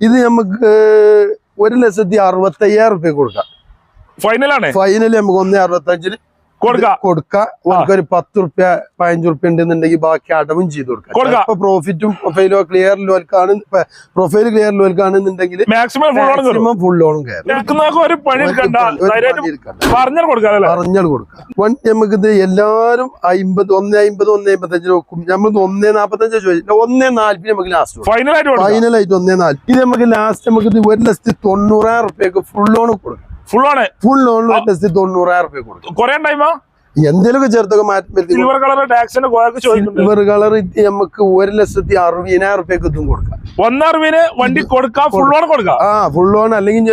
ഇത് നമുക്ക് ഒരു ലക്ഷത്തി അറുപത്തി അയ്യായിരം റുപ്യ കൊടുക്കാം ഫൈനലാണ് ഫൈനൽ നമുക്ക് ഒന്നേ അറുപത്തഞ്ചിന് കൊടുക്കാം. കൊടുക്കാം. ഒരു പത്ത് റുപ്യ പതിനഞ്ച് റുപ്യ ഉണ്ടെന്നുണ്ടെങ്കിൽ ബാക്കി അടവും ചെയ്ത് കൊടുക്കാം. കൊടുക്കാം. ഇപ്പൊ പ്രോഫിറ്റും പ്രൊഫൈലോ ക്ലിയർ ലോൽക്കാണ് പ്രൊഫൈൽ ക്ലിയർ ലോൽക്കാണെന്നുണ്ടെങ്കിൽ മാക്സിമം ഫുൾ ലോണും പറഞ്ഞു കൊടുക്കുക വണ്ടി നമുക്ക് ഇത് എല്ലാരും അമ്പത് ഒന്നേ അമ്പത് ഒന്നേ അമ്പത്തഞ്ചിന് നോക്കും നമ്മൾ ഒന്നേ നാപ്പത്തഞ്ച് ചോദിച്ചില്ല ഒന്നേ നാല്പതിന് നമുക്ക് ലാസ്റ്റ് ഫൈനൽ ആയിട്ട് കൊടുക്കാം. ഒന്നേ നാല്. ഇത് നമുക്ക് ലാസ്റ്റ് നമുക്ക് ഇത് ഒരു ലക്ഷത്തി തൊണ്ണൂറായിരം റുപ്യക്ക് ഫുൾ ലോൺ കൊടുക്കാം. ഫുൾ ഓൺ ഫുൾ ഓൺ ലക്ഷത്തി തൊണ്ണൂറായിരം റുപ്യ കൊടുക്കും കൊറേ ടൈമോ എന്തെങ്കിലുമൊക്കെ ചേർത്തൊക്കെ മാറ്റം സിൽവർ കളർ സിൽവർ കളർ നമുക്ക് ഒരു ലക്ഷത്തി അറുപതിനായിരം റുപ്യക്ക് ഇതും കൊടുക്കാം. ഒന്നറുപതിന് വണ്ടി കൊടുക്കാം ഫുൾ ഓൺ കൊടുക്കാം. ആ ഫുൾ ഓൺ അല്ലെങ്കിൽ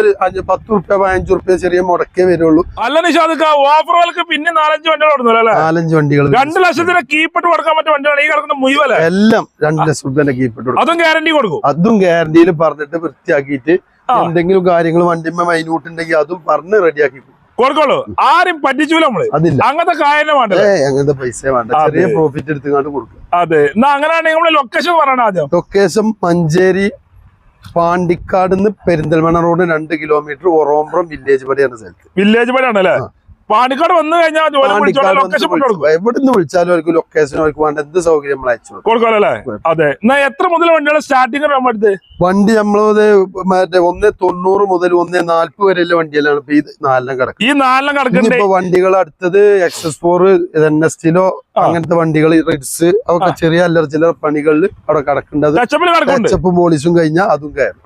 പത്ത് റുപ്യ പതിനഞ്ച് റുപ്യ ചെറിയ മുടക്കേ വരുള്ളൂ. അല്ല നിഷാദ് ഓഫർ വിലക്ക് പിന്നെ നാലഞ്ച് വണ്ടികൾ കൊടുക്കുന്നു അല്ലേ നാലഞ്ച് വണ്ടികൾ രണ്ട് ലക്ഷത്തിന് കീപ്പിട്ട് കൊടുക്കാൻ പറ്റിയ വണ്ടിയാണ് ഈ കിടക്കുന്ന മുഴുവല്ലേ എല്ലാം രണ്ട് ലക്ഷം റുപ്യന്റെ കീപ്പിട്ട് അതും ഗ്യാരണ്ടി കൊടുക്കും. അതും ഗ്യാരണ്ടിയിൽ പറഞ്ഞിട്ട് വൃത്തിയാക്കിയിട്ട്. എന്തെങ്കിലും കാര്യങ്ങൾ വണ്ടിമ്മ മൈന്യൂട്ട് ഉണ്ടെങ്കിൽ അതും പറഞ്ഞ് റെഡിയാക്കി. കൊടുക്കോളൂ. ആരും പറ്റിച്ചൂല നമ്മൾ. അങ്ങനത്തെ കാര്യം വേണ്ട അങ്ങനത്തെ പൈസ വേണ്ട. ചെറിയ പ്രോഫിറ്റ് എടുത്തുകൊണ്ട് കൊടുക്കും. അതെ. എന്നാ അങ്ങനെയാണെങ്കിൽ നമ്മൾ ലൊക്കേഷൻ പറയണം ആദ്യം. ലൊക്കേഷൻ മഞ്ചേരി പാണ്ടിക്കാട് നിന്ന് പെരിന്തൽമണ്ണ റോഡ് രണ്ട് കിലോമീറ്റർ ഒറോമ്പ്രം വില്ലേജ് പടിയാണ് സ്ഥലത്ത്. വില്ലേജ് പടിയാണ് അല്ലേ ആ. പാണ്ടിക്കാട് വന്നു കഴിഞ്ഞാൽ എവിടുന്ന് വിളിച്ചാലും അവർക്ക് ലൊക്കേഷൻ അവർക്ക് വേണ്ട എന്ത് സൗകര്യം നമ്മൾ അയച്ചു കൊടുക്കും. അല്ലേ? അതെ. എന്നാ എത്ര മുതൽ വണ്ടിയാണ് സ്റ്റാർട്ടിങ് നമ്മുടെ വണ്ടി നമ്മളത് മറ്റേ ഒന്ന് തൊണ്ണൂറ് മുതൽ ഒന്ന് നാല്പത് വരെയുള്ള വണ്ടിയെല്ലാം ഇപ്പൊ ഈ നാലെണ്ണം കിടക്കും ഈ നാലെണ്ണം കിടക്കുന്നത് ഇപ്പൊ വണ്ടികൾ അടുത്തത് X S four N S Tilo ആ. അങ്ങനത്തെ വണ്ടികൾ റിഡ്സ് അതൊക്കെ ചെറിയ അല്ലറ ചില പണികളിൽ അവിടെ കിടക്കേണ്ടത്. ടച്ചപ്പും പോലീസും കഴിഞ്ഞാൽ അതും കയറും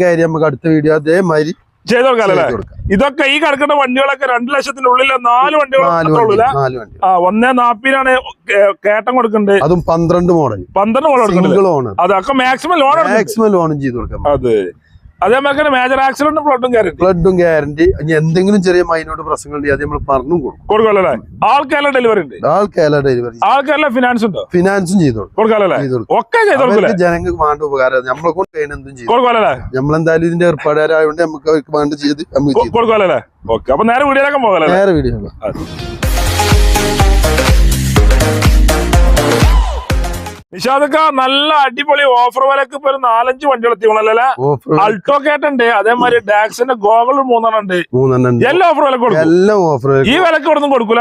കയറി നമുക്ക് അടുത്ത വീഡിയോ അതേമാതിരി ചെയ്ത് കൊടുക്കാം ഇതൊക്കെ ഈ കിടക്കുന്ന വണ്ടികളൊക്കെ രണ്ട് നാല് വണ്ടികൾ നാല് മാത്രമേ ഉള്ളൂ വണ്ടി അല്ലേ? നാല് വണ്ടി. ആ ഒന്നേ നാപ്പിനാണ് കേട്ടം കൊടുക്കുന്നുണ്ട് അതും പന്ത്രണ്ട് മോഡൽ പന്ത്രണ്ട് മോഡൽ കൊടുക്കുന്നുണ്ട് അതൊക്കെ മാക്സിമം ലോൺ മാക്സിമം ലോണും ചെയ്ത് കൊടുക്കാം. അതെ. അതേമാതിരി തന്നെ മേജർ ആക്സിഡന്റ് ഫ്ലോട്ടും ഗ്യാരണ്ടി ഫ്ലഡും ഗ്യാരണ്ടി ഇനി എന്തെങ്കിലും ചെറിയ മൈനോട്ട് പ്രശ്നങ്ങൾ ഉണ്ടെങ്കിൽ അത് നമ്മൾ പറഞ്ഞു കൊടുക്കും. ഡെലിവറി ഉണ്ട്. ഡെലിവറി ഫിനാൻസ് ഉണ്ടോ? ഫിനാൻസും ചെയ്ത് കൊടുക്കും കൊടുക്കാമല്ലോ അല്ലേ? ചെയ്ത് കൊടുക്കും ഒക്കെ ജനങ്ങൾക്ക് വേണ്ട ഉപകാരം. നമ്മളെ കൊണ്ട് എന്തും ചെയ്യും. നമ്മളെന്തായാലും ഇതിന്റെ ഏർപ്പാടുകാരായതുകൊണ്ട് നമുക്ക് അവർക്ക് വേണ്ട ചെയ്ത് നമുക്ക് ഓക്കെ. അപ്പൊ നേരെ വീഡിയോയിലേക്ക് അല്ലേ? നേരെ വീഡിയോ നിഷാദക്ക നല്ല അടിപൊളി ഓഫർ വിലക്ക് ഇപ്പൊ നാലഞ്ച് വണ്ടികൾ എത്തിക്കണല്ലേ? അൾട്ടോ കേട്ടുണ്ട് അതേമാതിരി ഡാക്സിന്റെ ഗോഗിൾ മൂന്നെണ്ണം ഉണ്ട്. എല്ലാ ഓഫർ വില കൊടുക്കും. എല്ലാ ഓഫർ ഈ വിലക്ക് ഇവിടെ നിന്ന് കൊടുക്കൂല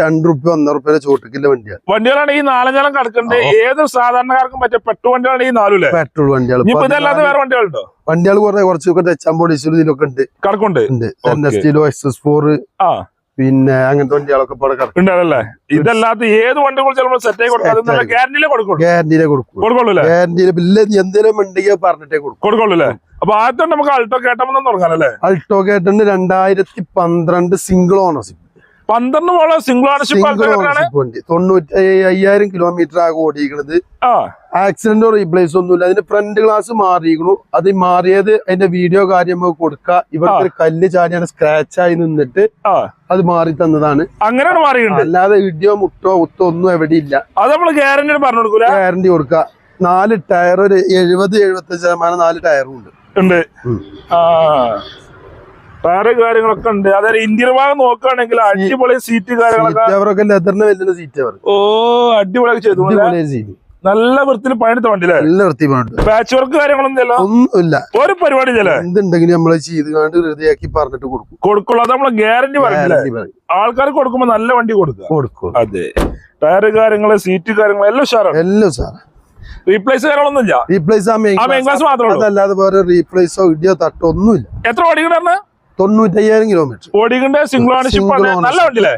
രണ്ടു റുപ്യ ഒന്നര റുപ്യ ചോട്ടിക്കില്ല വണ്ടിയാണ് വണ്ടികളാണ് ഈ നാലഞ്ചാലും കിടക്കുന്നുണ്ട്. ഏത് സാധാരണക്കാർക്കും പറ്റിയ പെട്ടു വണ്ടികളാണ് ഈ നാലുല്ലേ പെട്രോൾ വണ്ടികൾ ഇപ്പൊ ഇതല്ലാതെ വേറെ വണ്ടികളുണ്ടോ? വണ്ടികൾ കുറെ കുറച്ചൊക്കെ ടച്ചാമ്പോളി ഇതിലൊക്കെ ഉണ്ട്. കിടക്കുന്നുണ്ട്. എൻ എസ് ടിയിലോ എക്സ് എസ് ഫോർ ആ. പിന്നെ അങ്ങനത്തെ വണ്ടികളൊക്കെ ഉണ്ടല്ലേ ഇതല്ലാത്ത ഏത് വണ്ടി സെറ്റ് ആയി കൊടുക്കാം. ഗ്യാരണ്ടിയിലെ ഗ്യാരണ്ടിയിലെ കൊടുക്കുള്ളൂ ഗ്യാരണ്ടിയിലെ ബില്ല് എന്തെങ്കിലും ഉണ്ടെങ്കിൽ പറഞ്ഞിട്ടേ കൊടുക്കും. കൊടുക്കുള്ളൂ അപ്പൊ ആദ്യം നമുക്ക് അൾട്ടോ കേട്ടമെന്ന് തുടങ്ങാനല്ലേ അൾട്ടോ രണ്ടായിരത്തി പന്ത്രണ്ട് സിംഗിൾ ഓണർഷിപ്പ് പന്ത്രണ്ട് മോളെ സിംഗിൾ ഓണർഷിപ്പ് തൊണ്ണൂറ്റി അയ്യായിരം കിലോമീറ്റർ ആകെ ഓടിയിരിക്കുന്നത് ആക്സിഡന്റോ റീപ്ലേസ് ഒന്നുമില്ല. അതിന്റെ ഫ്രണ്ട് ഗ്ലാസ് മാറിയിരിക്കണു. അത് മാറിയത് അതിന്റെ വീഡിയോ കാര്യം കൊടുക്കുക ഇവിടുത്തെ ഒരു കല്ല് ചാടിയാണ് സ്ക്രാച്ച് ആയി നിന്നിട്ട് അത് മാറി തന്നതാണ്. അങ്ങനെയാണ് മാറിയിട്ടുണ്ട്. അല്ലാതെ ഇടിയോ മുട്ടോ ഉത്തോ ഒന്നും എവിടെ ഇല്ല. അത് നമ്മൾ ഗ്യാരണ്ടി പറഞ്ഞു കൊടുക്കൂല? ഗ്യാരണ്ടി കൊടുക്കുക. നാല് ടയർ ഒരു എഴുപത് എഴുപത്തി ശതമാനം നാല് ടയറും ഉണ്ട്. ഉണ്ട്. ആ. വേറെ കാര്യങ്ങളൊക്കെ ഉണ്ട്. അതായത് ഇന്ത്യൻ ഭാഗം നോക്കുകയാണെങ്കിൽ അടിപൊളി സീറ്റ് കാര്യങ്ങളൊക്കെ ലെതറിന് വലിയ സീറ്റ് ഓ അടിപൊളിയൊക്കെ ചെയ്തു. നല്ല വൃത്തിയിൽ പണിയെടുത്ത വണ്ടി നല്ല വൃത്തിയുണ്ട് പാച്ച് വർക്ക് കാര്യങ്ങളൊന്നും ഒന്നുമില്ല. ഒരു പരിപാടി എന്തുണ്ടെങ്കിലും നമ്മൾ ചെയ്ത് കണ്ട് ഹൃദയാക്കി പറഞ്ഞിട്ട് കൊടുക്കും. കൊടുക്കുള്ളൂ. അത് നമ്മൾ ഗ്യാരണ്ടി പറഞ്ഞില്ലേ ആൾക്കാർ കൊടുക്കുമ്പോ നല്ല വണ്ടി കൊടുക്കുക. കൊടുക്കും. അതെ. ടയർ കാര്യങ്ങൾ സീറ്റ് കാര്യങ്ങൾ എല്ലാം ഉഷാറാണ്. എല്ലാം സാർ റീപ്ലേസ് കാര്യങ്ങളൊന്നും ഇല്ല. റീപ്ലേസ്. അതല്ലാതെ വേറെ റീപ്ലേസോ ഇടിയോ തട്ടോ ഒന്നുമില്ല. എത്ര ഓടിക്കണ്ടെന്ന് തൊണ്ണൂറ്റയ്യായിരം കിലോമീറ്റർ ഓടിക്കണ്ട സിംഗിൾ ഓണർഷിപ്പ് നല്ല വണ്ടിയില്ലേ?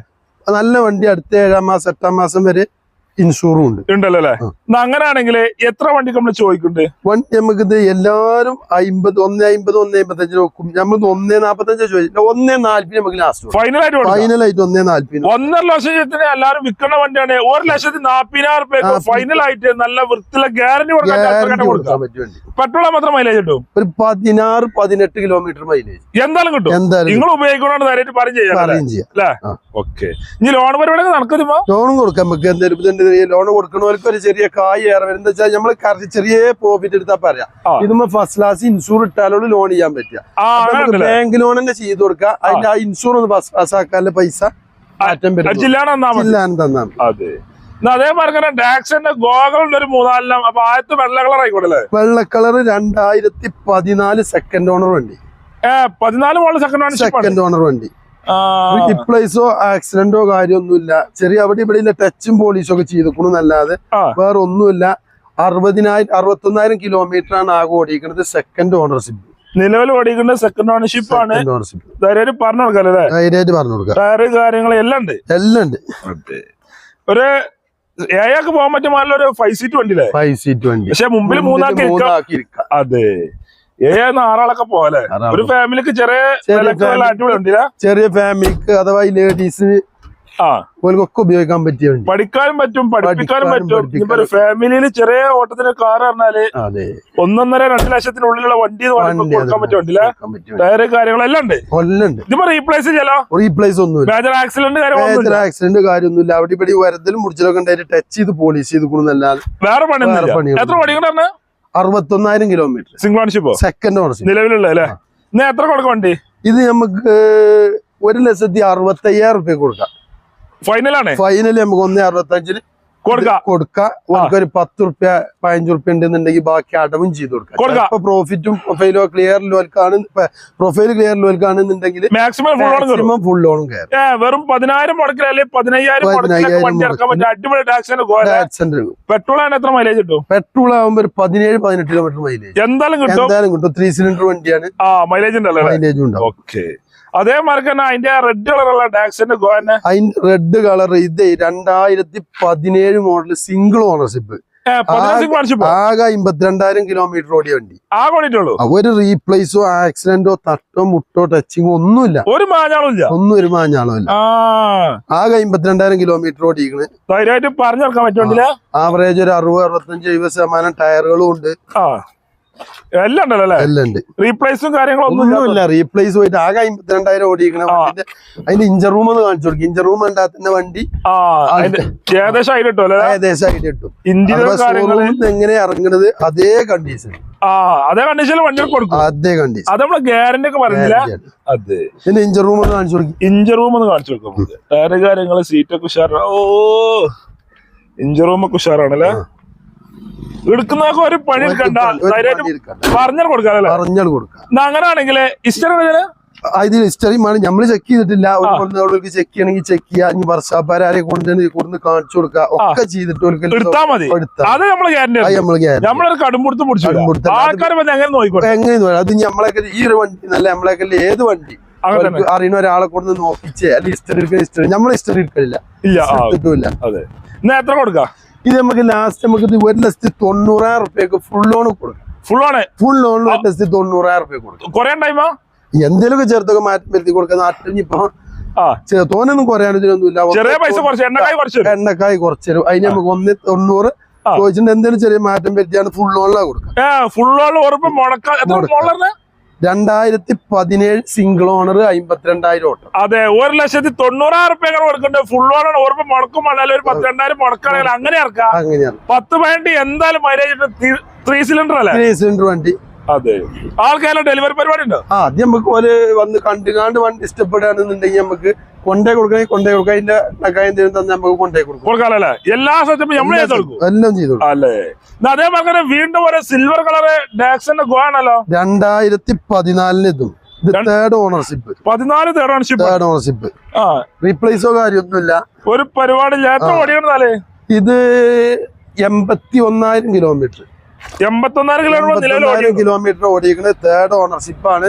നല്ല വണ്ടി അടുത്ത ഏഴാം മാസം എട്ടാം മാസം വരെ ഇൻഷൂറും ഉണ്ട്. ഉണ്ടല്ലോ അല്ലേ. അങ്ങനെയാണെങ്കിൽ എത്ര വണ്ടി നമ്മൾ ചോദിക്കുന്നുണ്ട്? വണ്ടി നമുക്ക് എല്ലാരും അമ്പത് ഒന്നേ അമ്പത് ഒന്നേ അമ്പത്തഞ്ച് നോക്കും നമ്മൾ ഒന്നേ നാപ്പത്തഞ്ച് ചോദിച്ചില്ല ഒന്നേ നാല്പതിന് നമുക്ക് ലാസ്റ്റ് ഫൈനൽ ആയിട്ട് ഫൈനൽ ആയിട്ട് ഒന്നേ നാല്പതിന്. ഒന്നര ലക്ഷത്തിന് എല്ലാരും വിൽക്കുന്ന വണ്ടിയാണ്. ഒരു ലക്ഷത്തി നാപ്പതിനായിരം രൂപ ആയിട്ട് നല്ല വൃത്തിയുള്ള ഗ്യാരണ്ടി കൊടുക്കാൻ പെട്രോൾ മാത്രം മൈലേജ് കിട്ടും? ഒരു പതിനാറ് പതിനെട്ട് കിലോമീറ്റർ മൈലേജ് എന്തായാലും കിട്ടും. എന്തായാലും നിങ്ങൾ ഉപയോഗിക്കണോണ്ട് നേരിട്ട് പറഞ്ഞു ചെയ്യാം. ഓക്കെ. ഇനി ലോൺ പരിപാടി നടക്കുമോ ലോണും കൊടുക്കാം. നമുക്ക് എന്തെങ്കിലും ലോൺ കൊടുക്കണവർക്ക് ഒരു ചെറിയ കായ് ഏറെ വരും. എന്താ വെച്ചാൽ നമ്മൾ ചെറിയ പ്രോഫിറ്റ് എടുത്താൽ പറയാം. ഇത് ഇതുമ്പോ ഫസ്റ്റ് ക്ലാസ് ഇൻഷൂർ ഇട്ടാലോട് ലോൺ ചെയ്യാൻ പറ്റുക. ബാങ്ക് ലോൺ തന്നെ ചെയ്ത് കൊടുക്കുക. അതിന്റെ ആ ഇൻഷൂർ ഒന്ന് ഫസ്റ്റ് ക്ലാസ് ആക്കാനുള്ള പൈസ ജില്ലാണ് തന്നാ അതെ. അതേമാതിരി ഡാക്സിന്റെ ഗോകളുടെ ഒരു മൂന്നാലെണ്ണം. അപ്പൊ ആദ്യത്തെ വെള്ള കളർ ആയിക്കോട്ടെ വെള്ള കളർ രണ്ടായിരത്തി പതിനാല് സെക്കൻഡ് ഓണർ വണ്ടി. പതിനാല് സെക്കൻഡ് സെക്കൻഡ് ഓണർ വണ്ടി. ആ, റിപ്ലേസോ ആക്സിഡന്റോ കാര്യമൊന്നുമില്ല. ചെറിയ അവിടെ ഇവിടെ ടച്ചും പോളീസും ഒക്കെ ചെയ്തിക്കണു എന്നല്ലാതെ വേറെ ഒന്നുമില്ല അറുപതിനായിരം അറുപത്തൊന്നായിരം കിലോമീറ്റർ ആണ് ആകെ ഓടിക്കുന്നത് സെക്കൻഡ് ഓണർഷിപ്പ് നിലവിൽ ഓടിക്കുന്ന സെക്കൻഡ് ഓണർഷിപ്പ് ആണ്. സെക്കൻഡ് ഓണർഷിപ്പ് ധൈര്യം പറഞ്ഞു അല്ലേ? ധൈര്യമായിട്ട് പറഞ്ഞു കൊടുക്കാം ടയറ് കാര്യങ്ങൾ എല്ലാം ഉണ്ട്. എല്ലാം ഉണ്ട്. ഒരു ഏഴാക്ക് പോകാൻ പറ്റുമ്പോൾ ഫൈവ് സീറ്റ് വണ്ടിയില്ലേ? ഫൈവ് സീറ്റ് വണ്ടി. പക്ഷെ മുമ്പിൽ മൂന്നാക്കി അതെ. ഏഴാന്ന് ആറാളൊക്കെ പോലെ ഒരു ഫാമിലിക്ക് ചെറിയ ചെറിയ വിലക്ക് നല്ല അടിപൊളി ഉണ്ടല്ല ചെറിയ ഫാമിലിക്ക് അഥവാ ലേഡീസ് ഒക്കെ ഉപയോഗിക്കാൻ പറ്റിയ പഠിക്കാനും പറ്റും പഠിപ്പിക്കാനും പറ്റും. ഇപ്പൊ ഒരു ഫാമിലിയിൽ ചെറിയ ഓട്ടത്തിന് കാർ പറഞ്ഞാൽ ഒന്നൊന്നര രണ്ട് ലക്ഷത്തിനുള്ളിലുള്ള വണ്ടി കൊടുക്കാൻ വണ്ടി. ടയറ് കാര്യങ്ങളെല്ലാം ഉണ്ട്. ഇതിപ്പോ റീപ്ലേസ് ചെയ്യാലോ? റീപ്ലേസ് ഒന്നും മേജർ ആക്സിഡന്റ് മേജർ ആക്സിഡന്റ് കാര്യമൊന്നുമില്ല. അവിടെ ഇവിടെ വരത്തിലും മുടിച്ചിലൊക്കെ ഉണ്ടായിട്ട് ടച്ച് ചെയ്ത് പോലീസ് ചെയ്ത് കൊടുക്കുന്നല്ലാതെ വേറെ പണി എത്ര പണി എത്ര പഠിക്കണ അറുപത്തൊന്നായിരം kilometre single ownership second ownership നിലവിലുള്ള അല്ലേ? എത്ര കൊടുക്കും വണ്ടി? ഇത് നമുക്ക് ഒരു ലക്ഷത്തി അറുപത്തി അയ്യായിരം റുപ്യ കൊടുക്കാം. ഫൈനലാണ് ഫൈനൽ നമുക്ക് ഒന്നേ അറുപത്തഞ്ചിന് കൊടുക്കാം. ഒരു പത്ത് റുപ്യ പതിനഞ്ച് റുപ്യ ഉണ്ടെന്നുണ്ടെങ്കിൽ ബാക്കി അടവും ചെയ്ത് കൊടുക്കാം. ഇപ്പൊ പ്രോഫിറ്റും പ്രൊഫൈലോ ക്ലിയർ ലോൽക്കാണ് പ്രൊഫൈൽ ക്ലിയർ ലോൽക്കാണെന്നുണ്ടെങ്കിൽ മാക്സിമം ഫുൾ ലോണും കയറും വെറും പതിനായിരം മുടക്കിൽ അല്ലെങ്കിൽ പതിനയ്യായിരം പെട്രോൾ ആണ് എത്ര മൈലേജ് കിട്ടും? പെട്രോൾ ആകുമ്പോൾ ഒരു പതിനേഴ് പതിനെട്ട് കിലോമീറ്റർ മൈലേജ് എന്തായാലും കിട്ടും. എന്തായാലും കിട്ടും. ത്രീ സിലിണ്ടർ വണ്ടിയാണ്. മൈലേജ് ഉണ്ടല്ലോ മൈലേജും ഉണ്ടാവും. ഓക്കെ അതേമാതിരി തന്നെ അതിന്റെ റെഡ് കളറുള്ള ഡാക്സിന്റെ ഗോന്നെ അതിന്റെ റെഡ് കളർ ഇത് രണ്ടായിരത്തി പതിനേഴ് മോഡൽ സിംഗിൾ ഓണർഷിപ്പ് ആകെ അമ്പത്തിരണ്ടായിരം കിലോമീറ്റർ ഓടിയ വണ്ടി. ഒരു റീപ്ലേസോ ആക്സിഡന്റോ തട്ടോ മുട്ടോ ടച്ചിങ്ങോ ഒന്നുമില്ല. ഒരു മാഞ്ഞാളും ഇല്ല. ഒന്നും ഒരു മാഞ്ഞാളും ഇല്ല. ആകെ അമ്പത്തിരണ്ടായിരം കിലോമീറ്റർ ധൈര്യമായിട്ട് പറഞ്ഞിറക്കാൻ പറ്റുന്നില്ല ആവറേജ് ഒരു അറുപത് അറുപത്തഞ്ച് എഴുപത് ശതമാനം ടയറുകളും ഉണ്ട്. എല്ലാം ഉണ്ടല്ലോ അല്ലേ? എല്ലാം ഉണ്ട്. റീപ്ലേസും കാര്യങ്ങളൊന്നും ഇല്ല ഒന്നുമില്ല റീപ്ലേസ് പോയിട്ട് ആകെ അമ്പത്തിരണ്ടായിരം ഓടിക്കണ അതിന്റെ ഇഞ്ചർ റൂം ഒന്ന് കാണിച്ചു കൊടുക്കും. ഇഞ്ചർ റൂം ഉണ്ടാകുന്ന വണ്ടി ഏകദേശം ആയിട്ട് ഏകദേശം ആയിട്ട് കിട്ടും. എങ്ങനെ ഇറങ്ങണത് അതേ കണ്ടീഷൻ ആ അതേ കണ്ടീഷനിൽ വണ്ടി കൊടുക്കും. അതേ കണ്ടീഷൻ അത് നമ്മൾ ഗ്യാരണ്ടി ഒക്കെ പറഞ്ഞില്ല അതെ. പിന്നെ ഇഞ്ചർ റൂം ഒന്ന് കാണിച്ചു കൊടുക്കും. ഇഞ്ചർ റൂം ഒന്ന് കാണിച്ചു കൊടുക്കും ടയറ് കാര്യങ്ങൾ സീറ്റൊക്കെ ഉഷാറാണ് ഓ ഇഞ്ചർ റൂമൊക്കെ ഉഷാറാണല്ലേ എടുക്കുന്നതൊക്കെ ഒരു പണി എടുക്കണ്ട. പറഞ്ഞു കൊടുക്കാറല്ലേ പറഞ്ഞു കൊടുക്കാം. അങ്ങനെയാണെങ്കിൽ ആ, ഇതിൽ ഹിസ്റ്ററിയുമാണ് നമ്മൾ ചെക്ക് ചെയ്തിട്ടില്ല. ഒരു കൊണ്ടുവന്നവർക്ക് ചെക്ക് ചെയ്യണമെങ്കിൽ ചെക്ക് ചെയ്യാം. ഇനി വർഷാപ്പാരെ കൊണ്ടുവന്ന് കൊടുന്ന് കാണിച്ചു കൊടുക്കുക. ഒക്കെ ചെയ്തിട്ട് ഓൽക്ക് എടുത്താ മതി. അത് നമ്മൾ പറ്റി എങ്ങനെ അത് നമ്മളൊക്കെ ഈ ഒരു വണ്ടി നല്ല നമ്മളൊക്കെ ഏത് വണ്ടി? അറിയുന്ന ഒരാളെ കൊണ്ട് നോക്കിച്ചേ. അല്ലെങ്കിൽ ഹിസ്റ്ററി എടുക്കുന്ന ഹിസ്റ്ററി. നമ്മൾ ഹിസ്റ്ററി എടുക്കലില്ല. എന്നാ എത്ര കൊടുക്കാം? ഇത് നമുക്ക് ലാസ്റ്റ് നമുക്ക് ഇത് ഒരു ലക്ഷത്തി തൊണ്ണൂറായിരം റുപ്യക്ക് ഫുൾ ലോൺ കൊടുക്കാം. ഫുൾ ലോൺ ഫുൾ ലോൺ ഒരു ലക്ഷത്തി തൊണ്ണൂറായിരം റുപ്യ കൊടുക്കും. കൊറേ ടൈമോ എന്തെങ്കിലുമൊക്കെ ചേർത്തൊക്കെ മാറ്റം വരുത്തി കൊടുക്കുന്ന ആ. തോനൊന്നും കുറയാനും ഇതിനൊന്നുമില്ല. കുറച്ച് എണ്ണക്കായി കുറച്ച് തരും. എണ്ണക്കായി അതിന് നമുക്ക് ഒന്ന് തൊണ്ണൂറ്. ചോദിച്ചിട്ട് എന്തെങ്കിലും ചെറിയ മാറ്റം വരുത്തിയാണ് ഫുൾ ലോണിലാണ് കൊടുക്കുക. ഫുൾ ഓൾ ഉറപ്പ് മുടക്ക. രണ്ടായിരത്തി പതിനേഴ് സിംഗിൾ ഓണർ അമ്പത്തിരണ്ടായിരം ഓട്ടം. അതെ ഒരു ലക്ഷത്തി തൊണ്ണൂറായിരം റുപ്യ കൊടുക്കണ്ടേ? ഫുൾ ഓണർ ഓർമ്മ മുടക്കും അല്ലെങ്കിൽ ഒരു പത്തിരണ്ടായിരം മുടക്കുകയാണെങ്കിൽ അങ്ങനെ ഇറക്കാം. അങ്ങനെയാണ് പത്ത് പതിനെട്ട് എന്തായാലും മൈലേജ് ത്രീ സിലിണ്ടർ അല്ലേ? ത്രീ സിലിണ്ടർ വണ്ടി. അതെ. ആൾക്കാരുടെ ഡെലിവറി പരിപാടി ഉണ്ടോ ആ ആദ്യം നമുക്ക് ഒരു വന്ന് കണ്ടുകാണ്ട് വണ്ടി ഇഷ്ടപ്പെടുകയാണെന്നുണ്ടെങ്കിൽ നമുക്ക് കൊണ്ടേ കൊടുക്കാൻ കൊണ്ടേ കൊടുക്കാം. അതിന്റെ നക്കായം തരും തന്നെ നമുക്ക് കൊണ്ടേ കൊടുക്കും. കൊടുക്കാലല്ലേ? എല്ലാ സത്യവും നമ്മൾ ചെയ്ത് കൊടുക്കും എല്ലാം ചെയ്തു അല്ലേ? അതേപോലെ വീണ്ടും ഒരു സിൽവർ കളറ് ഡാക്സിന്റെ ഗോ ആണല്ലോ? രണ്ടായിരത്തി പതിനാലിന് ഇതും തേർഡ് ഓണർഷിപ്പ് പതിനാല് തേർഡ് ഓണർഷിപ്പ് തേർഡ് ഓണർഷിപ്പ് ആ. റീപ്ലേസോ കാര്യമൊന്നുമില്ല. ഒരു പരിപാടി. ഇത് എൺപത്തി ഒന്നായിരം കിലോമീറ്റർ എൺപത്തൊന്നായിരം കിലോമീറ്റർ കിലോമീറ്റർ ഓടിക്കുന്നത് തേർഡ് ഓണർഷിപ്പ് ആണ്.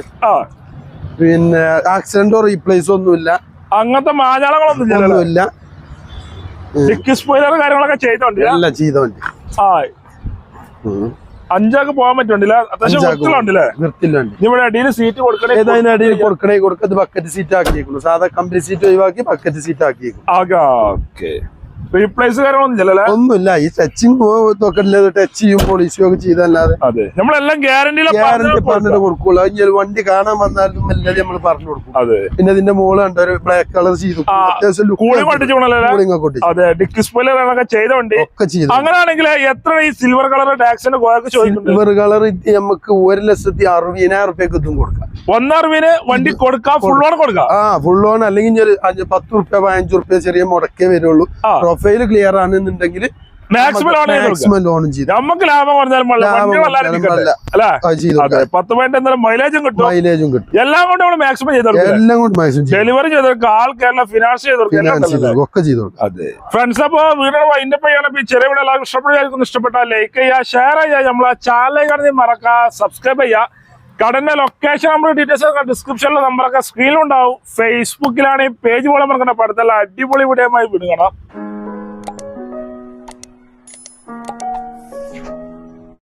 പിന്നെ ആക്സിഡന്റോ റീപ്ലേസോ ഒന്നുമില്ല. അങ്ങനത്തെ മാഞ്ഞാളങ്ങളൊന്നും ഇല്ലല്ലോ ഒന്നുമില്ല. ഡിക്കി സ്പോയിലർ കാര്യങ്ങളൊക്കെ ചെയ്തോണ്ട് എല്ലാം ചെയ്ത വണ്ടി ആ അഞ്ചാക്ക് പോകാൻ പറ്റുണ്ടല്ലേ? ഇവിടെ അടിയിൽ സീറ്റ് കൊടുക്കണേ ഏതായാലും അടിയിൽ കൊടുക്കണേ? കൊടുക്കത് ബക്കറ്റ് സീറ്റ് ആക്കിയേക്കുന്നു. സാധാ കമ്പനി സീറ്റ് ഒഴിവാക്കി ബക്കറ്റ് സീറ്റ് ആക്കിയേക്കുന്നു. ഓക്കെ റീപ്ലേസ് കാര്യങ്ങളൊന്നും ഇല്ലല്ലേ ഒന്നുമില്ല. ഈ ടച്ചിങ് ഇതൊക്കെ ടച്ച് ചെയ്യും പോളിസിയും ഒക്കെ ചെയ്തല്ലാതെ. അതെ. നമ്മളെല്ലാം ഗ്യാരണ്ടിയിലെ ഗ്യാരണ്ടി പറഞ്ഞിട്ട് കൊടുക്കുള്ളൂ ഇനി ഒരു വണ്ടി കാണാൻ വന്നാലും എല്ലാം നമ്മൾ പറഞ്ഞു കൊടുക്കും. അതെ. പിന്നെ ഇതിന്റെ മുകളിൽ കണ്ട? ഒരു ബ്ലാക്ക് കളർ ചെയ്തു കൂളി പഠിച്ചു ഒക്കെ ചെയ്തു അങ്ങനെയാണെങ്കിൽ എത്ര ഈ സിൽവർ കളർ ടാക്സിന്റെ സിൽവർ കളർ നമുക്ക് ഒരു ലക്ഷത്തി അറുപതിനായിരം റുപ്യക്ക് ഇതും കൊടുക്കാം. ഒന്നറിവിന് വണ്ടി കൊടുക്കാം ഫുൾ ഓൺ കൊടുക്കാം? ആ ഫുൾ ഓൺ അല്ലെങ്കിൽ ഒരു പത്ത് റുപ്യ പതിനഞ്ച് റുപ്യ ചെറിയ മുടക്കേ വരുള്ളൂ. പ്രൊഫൈൽ ക്ലിയർ ആണെന്നുണ്ടെങ്കിൽ മാക്സിമം ലോണും ചെയ്ത് നമുക്ക് ലാഭം പറഞ്ഞാലും പത്ത് പോയിന്റ് എന്തായാലും മൈലേജും കിട്ടും. മൈലേജും കിട്ടും. എല്ലാം കൊണ്ട് നമ്മൾ മാക്സിമം ചെയ്ത് എല്ലാം കൊണ്ട് മാക്സിമം ഡെലിവറി ചെയ്ത് കൊടുക്കാം ആൾ കേരള ഫിനാൻസ് ചെയ്ത് എല്ലാം ഫിനാൻസ് ചെയ്ത് ഉണ്ടല്ലോ. കൊടുക്കും. ഒക്കെ ചെയ്ത് കൊടുക്കും അതെ. ഫ്രണ്ട്സ് അപ്പൊ വീഡിയോ വൈൻഡപ്പ് ചെയ്യണം ഈ ചെറിയ വീഡിയോ എല്ലാവർക്കും ഇഷ്ടപ്പെടുകയായിരിക്കും ഇഷ്ടപ്പെട്ടാൽ ലൈക്ക് ചെയ്യുക ഷെയർ ചെയ്യുക. നമ്മളെ ചാനൽ കാണുന്ന മറക്കുക സബ്സ്ക്രൈബ് ചെയ്യുക. കടന്റെ ലൊക്കേഷൻ നമ്മുടെ ഡീറ്റെയിൽസ് ഡിസ്ക്രിപ്ഷനിലെ നമ്പറൊക്കെ സ്ക്രീനിലുണ്ടാവും ഫേസ്ബുക്കിലാണ് ഈ പേജ് പോലെ മറക്കണ്ട. പഠിത്തല്ല അടിപൊളി വീഡിയോ വിടുകണം